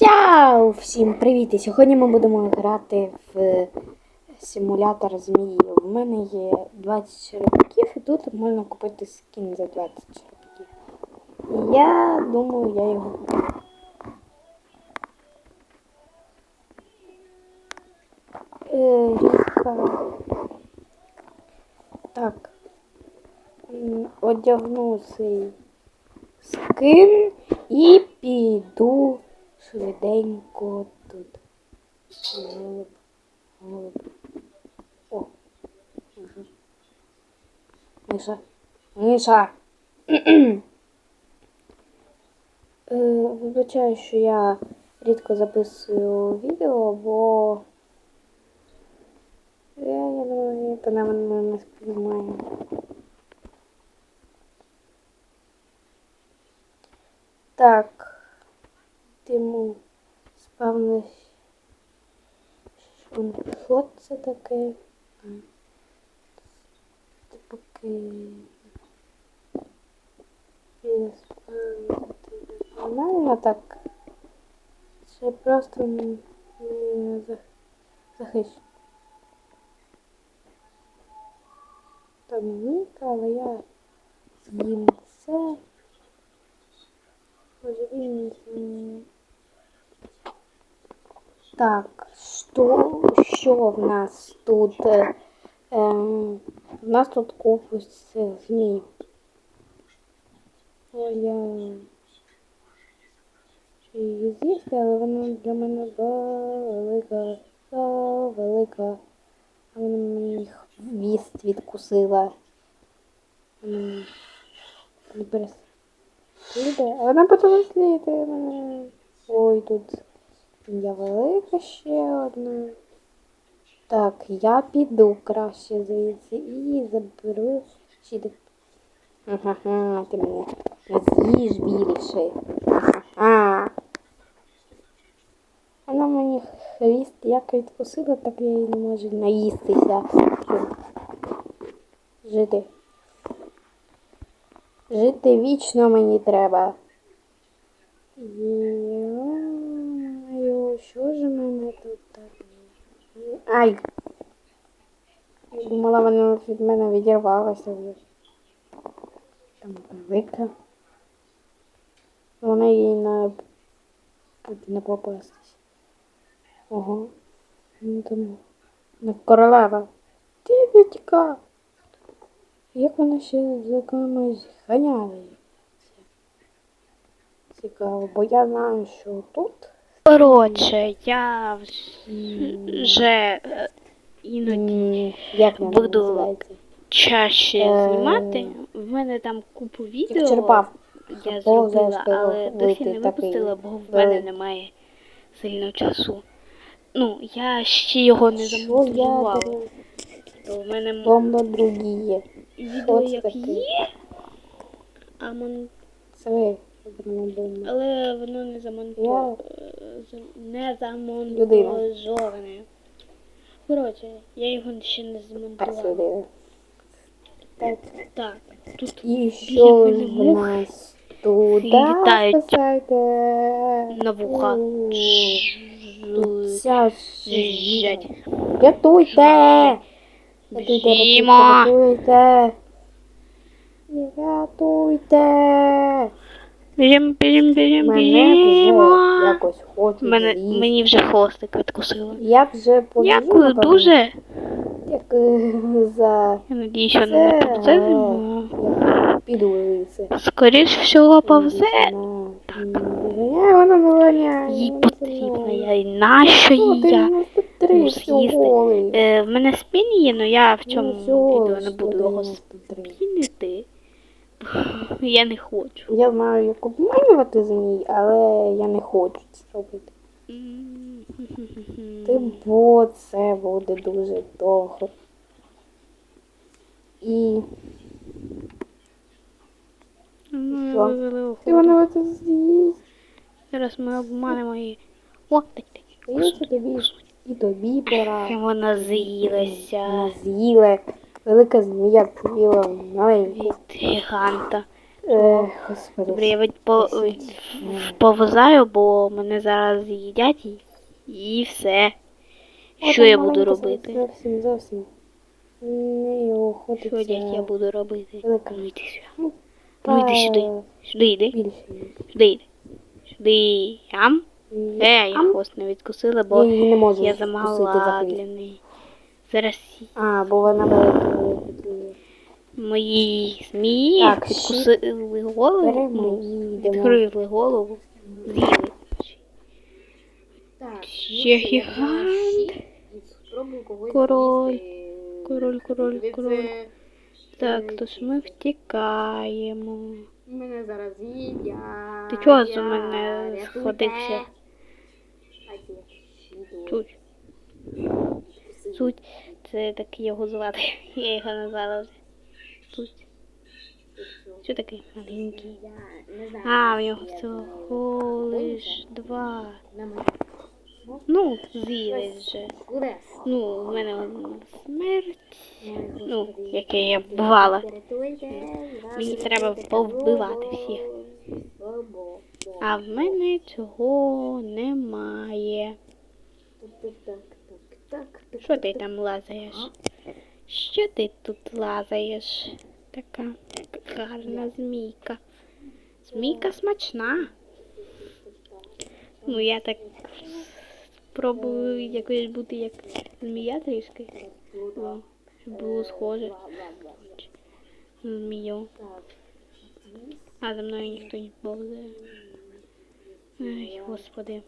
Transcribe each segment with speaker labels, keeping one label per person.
Speaker 1: Чао! Всім привіт! І сьогодні ми будемо грати в симулятор змії. У мене є 20 черепків і тут можна купити скін за 20 черепків. Я думаю, я його куплю. Е. Так. Одягну цей скин і піду швиденько тут. О, Миша. Миша. Е, Вибачаю, що я рідко записую відео, бо я, я думаю, на мене не сприймає. Так, йому спавнись. Що це таке? Це поки нормально так. Це просто не не захищено. Там але я з'їм це. Може він Так, що, що в нас тут? Ем, в нас тут купить змій. О, я її з'їсти, вона для мене велика, велика. А вона мені хвіст відкусила. М, Не перес... А вона почала сліди мене. Ой, тут я велика ще одна. Так, я піду краще звідси і заберу щити. Ага, ти мене не з'їж більше. Ага. Вона мені хвіст як відкусила, так я і не можу наїстися. Жити. Жити вічно мені треба. Йо, що ж мене тут таке? Ай! Я думала, вона від мене відірвалася вже. Там велика. Вона їй на не попастись. Ого. Ну там на королева. Ти. Як вона ще за кимось ганяється? Цікаво, бо я знаю, що тут
Speaker 2: Коротше, я вже е, іноді
Speaker 1: як вона
Speaker 2: буду
Speaker 1: називається?
Speaker 2: чаще
Speaker 1: Е,
Speaker 2: знімати. В мене там купу відео
Speaker 1: черепав.
Speaker 2: я
Speaker 1: Повзає,
Speaker 2: зробила, але досі не
Speaker 1: такий
Speaker 2: випустила, бо в мене
Speaker 1: великий.
Speaker 2: немає сильно часу. Ну, я ще його не
Speaker 1: Що я
Speaker 2: замонтувала.
Speaker 1: беру?
Speaker 2: То в мене м-
Speaker 1: другі.
Speaker 2: Відео як є, а мон...
Speaker 1: Це ви
Speaker 2: але воно не замонтоване. Не замонтоване. Коротше, я його ще не
Speaker 1: Так
Speaker 2: замонтувала.
Speaker 1: Так.
Speaker 2: Так, тут
Speaker 1: І що ж
Speaker 2: мене мух
Speaker 1: нас тут?
Speaker 2: літають на вуха.
Speaker 1: У,
Speaker 2: Жу-
Speaker 1: Вся
Speaker 2: Жужжать.
Speaker 1: Рятуйте!
Speaker 2: Біжімо.
Speaker 1: рятуйте, рятуйте!
Speaker 2: Біжим, біжим, біжим,
Speaker 1: Мене вже якось хочуть
Speaker 2: Мене,
Speaker 1: з'їсти.
Speaker 2: мені вже хвостик відкусило.
Speaker 1: Я вже побіжу,
Speaker 2: Дякую
Speaker 1: напевно.
Speaker 2: дуже.
Speaker 1: Як е, за
Speaker 2: Я надію, що не повзе.
Speaker 1: е, я піду звідси.
Speaker 2: Скоріш всього повзе.
Speaker 1: Так. Вона.
Speaker 2: Їй потрібна. Я і нащо їй я?
Speaker 1: 93
Speaker 2: ну,
Speaker 1: всього.
Speaker 2: Е, в мене спін є, але я в цьому
Speaker 1: Ну,
Speaker 2: відео не буду його
Speaker 1: 193.
Speaker 2: спінити. Я не хочу.
Speaker 1: Я знаю, як обманювати змій, але я не хочу це робити. Ти бо це буде дуже довго. І
Speaker 2: Ну,
Speaker 1: ти вона це з'їсть.
Speaker 2: Зараз ми обманемо її. О, так, так.
Speaker 1: І тобі пора.
Speaker 2: І вона з'їлася
Speaker 1: з'їла. Велика змія з'їла маленьку.
Speaker 2: гіганта.
Speaker 1: Е, господи.
Speaker 2: Добре, я ведь по,
Speaker 1: М.
Speaker 2: бо мене зараз їдять і, і все. Що я буду робити?
Speaker 1: Зовсім, зовсім. Не його хочеться.
Speaker 2: Що дядь, я буду робити?
Speaker 1: велика.
Speaker 2: Ну, йди сюди.
Speaker 1: Ну,
Speaker 2: Ну, йди сюди. Сюди йди. Сюди йди. Сюди. Ам? Е, я хвост не відкусила, бо
Speaker 1: Я її не можу
Speaker 2: я замала для неї. Зараз
Speaker 1: А, бо вона велика. такі.
Speaker 2: мої змії
Speaker 1: Так,
Speaker 2: відкусили голову, ну, відкрили голову, з'їли.
Speaker 3: Так,
Speaker 2: Ще гігант. Король. Король, король, король.
Speaker 3: це-
Speaker 2: Так, тож ми втікаємо.
Speaker 3: Мене зараз їдять.
Speaker 2: Ти чого за мене сходився? Суть. Це так його звати. Я його назвала вже. Суть. Що таке маленький? А, в нього всього лиш два. Ну, з'їли вже. Ну, в мене смерть. Ну, яке я вбивала. Мені треба повбивати всіх. А в мене цього немає.
Speaker 3: Так-так-так-так.
Speaker 2: Що ти там лазаєш? Що ти тут лазаєш? Така гарна змійка. Змійка смачна. Ну, я так спробую якось бути як змія трішки. О, було схоже. Змію. А за мною ніхто не повзає. Ай, господи.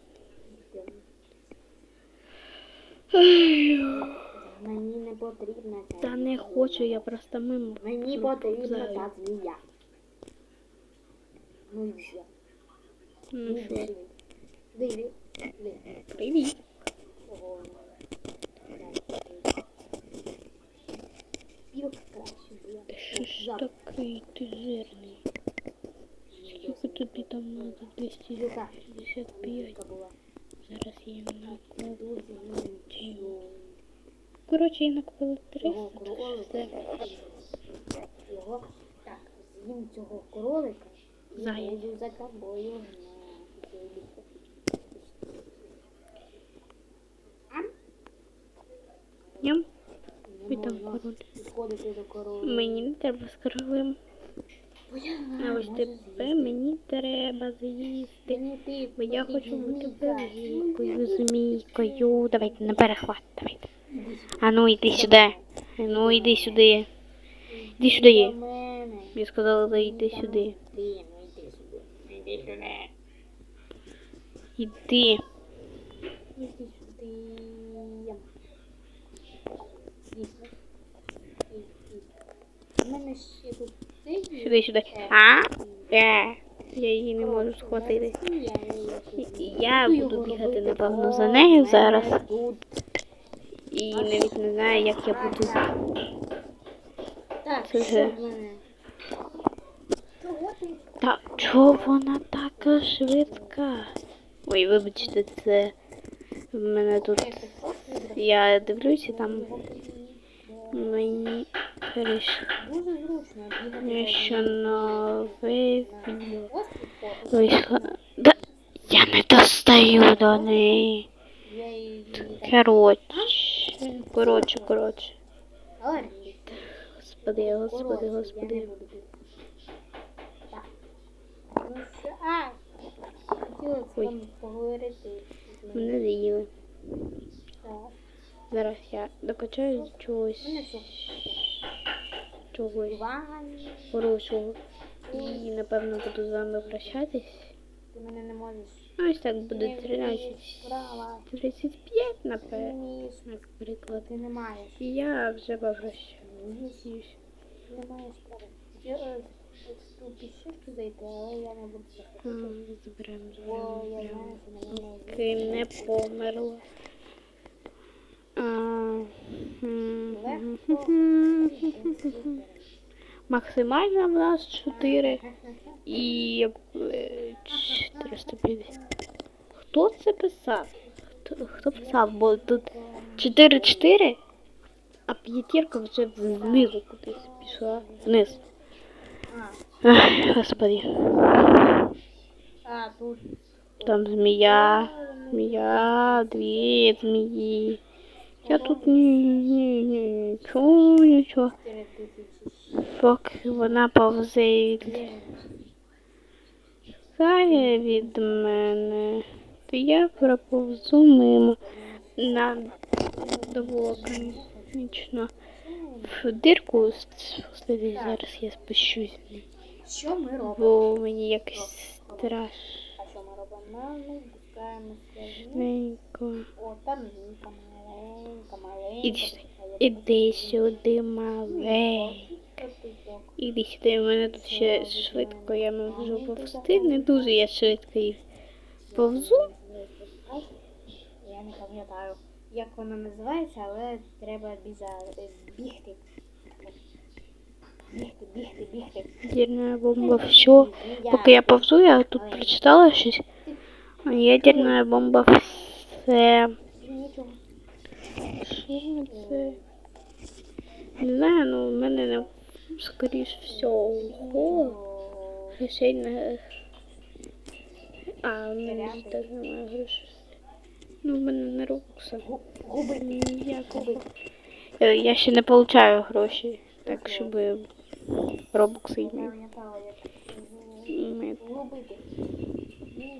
Speaker 3: Мені не потрібна ця.
Speaker 2: Та не хочу, я просто мимо.
Speaker 3: Мені потрібна та змія. Ну і все.
Speaker 2: Ну що,
Speaker 3: Диви.
Speaker 2: Привіт.
Speaker 3: Пірок краще.
Speaker 2: Що ж такий ти жирний? Скільки тобі там надо? 255. Зараз я їм
Speaker 3: нічого.
Speaker 2: Коротше, я накладу 300.
Speaker 3: кролика. Його. Так, з'їм цього кролика. І буду за тобою гнати.
Speaker 2: Ням.
Speaker 3: Не
Speaker 2: там король. Мені не треба з королем. А ось тепер мені треба з'їсти. Бо я хочу бути великою змійкою. Давайте на перехват, давайте. А ну йди сюди. А ну йди сюди. Іди сюди. Я сказала, йди сюди.
Speaker 3: Іди сюди.
Speaker 2: Іди.
Speaker 3: Іди сюди. Іди. Іди. У мене ще тут сидить.
Speaker 2: Сюди, сюди. А? Е. Я її не можу схватити. Я буду бігати, напевно, за нею зараз. І навіть не знаю, як я буду.
Speaker 3: Так,
Speaker 2: Це вже-? Та чого вона така швидка? Ой, вибачте, це в мене тут. Я дивлюся там. Мені
Speaker 3: бігати.
Speaker 2: Що нове відео. Да, я не достаю до неї. Коротше, коротше, коротше. Господи, господи, господи. Ой.
Speaker 3: вами поговорити.
Speaker 2: Мене з'їли.
Speaker 3: Так.
Speaker 2: Зараз я чогось. Чогось хорошого. І напевно буду з вами прощатись.
Speaker 3: ти мене не можеш.
Speaker 2: Ось так буде
Speaker 3: Не
Speaker 2: 13. 35, напевно. Наприклад.
Speaker 3: ти не маєш.
Speaker 2: І я вже попрощаюсь.
Speaker 3: Ти не маєш права. На мене
Speaker 2: Поки не померла. Максимально в нас 4 і е, 450. Хто це писав? Хто, хто писав? Бо тут 4-4, а п'ятірка вже знизу кудись пішла. Вниз. Ах, господи. Там змія. Змія, дві змії. Я тут ні, ні, ні, нічого, нічого.
Speaker 3: 4.
Speaker 2: Поки вона повзе від Хай від мене, то я проповзу мимо на довоконічно в дирку спуститись. Зараз я спущусь,
Speaker 3: Що ми робимо?
Speaker 2: бо мені якось страшненько.
Speaker 3: А що ми робимо? Ми спускаємося. О, там.
Speaker 2: Іди. Іди сюди, малей. Іди сюди, у мене тут ще швидко, я можу повзти. Не дуже я швидко їх повзу.
Speaker 3: Я не пам'ятаю, як вона називається, але треба біза- бігти. Бігти, бігти, бігти.
Speaker 2: Ядерная бомба, все. Поки я повзу, я тут прочитала щось. Ядерна бомба все. Це? Не знаю, ну в мене не скоріш всього ого. Грошей не. А, в мене теж немає грошей. Ну, в мене не рукса. Ніякого. Е, Я ще не получаю гроші, так щоб робокси
Speaker 3: Я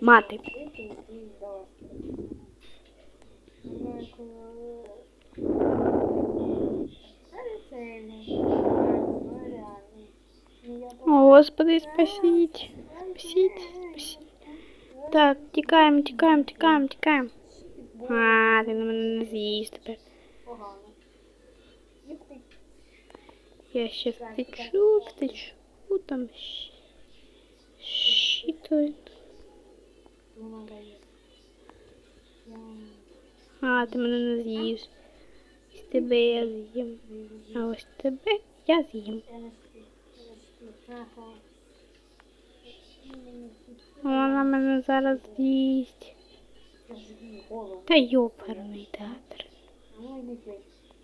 Speaker 2: мати. Господи, спасіть. Спасіть, спасіть. Так, тікаємо, тікаємо, тікаємо, тікаємо. А, ти на мене не з'їсть тепер.
Speaker 3: Погано.
Speaker 2: Я ще втечу, втечу, там щ- щитою. А, ти мене не з'їш. Ось тебе я з'їм. А ось тебе я з'їм. Вона мене зараз з'їсть. Та йоперний театр.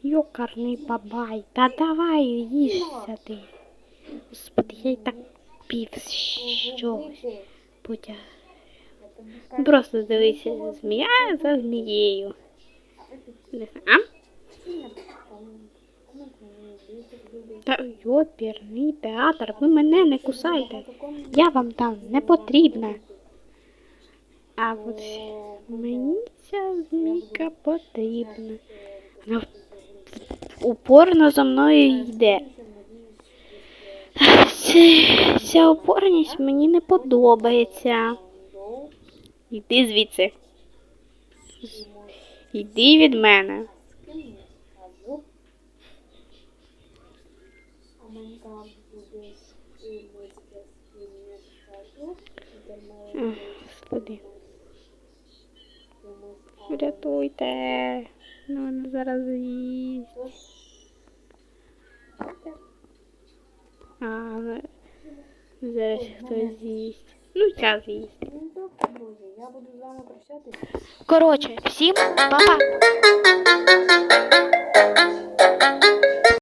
Speaker 2: Йокарний бабай. Та давай їжся ти. Господи, я й так пів щось потяг. Просто дивися, змія за змією. Знаю. Та йоперний театр, ви мене не кусайте. Я вам там не потрібна. А от мені ця змійка потрібна. Вона упорно за мною йде. Ця, ця упорність мені не подобається. Йди звідси. Йди від мене. Ах, Господи. Врятуйте. Ну, мене зараз з'їсть. А, зараз хтось з'їсть. Ну, ця з'їсть.
Speaker 3: Я буду з вами прощатися.
Speaker 2: Коротше, всім па-па.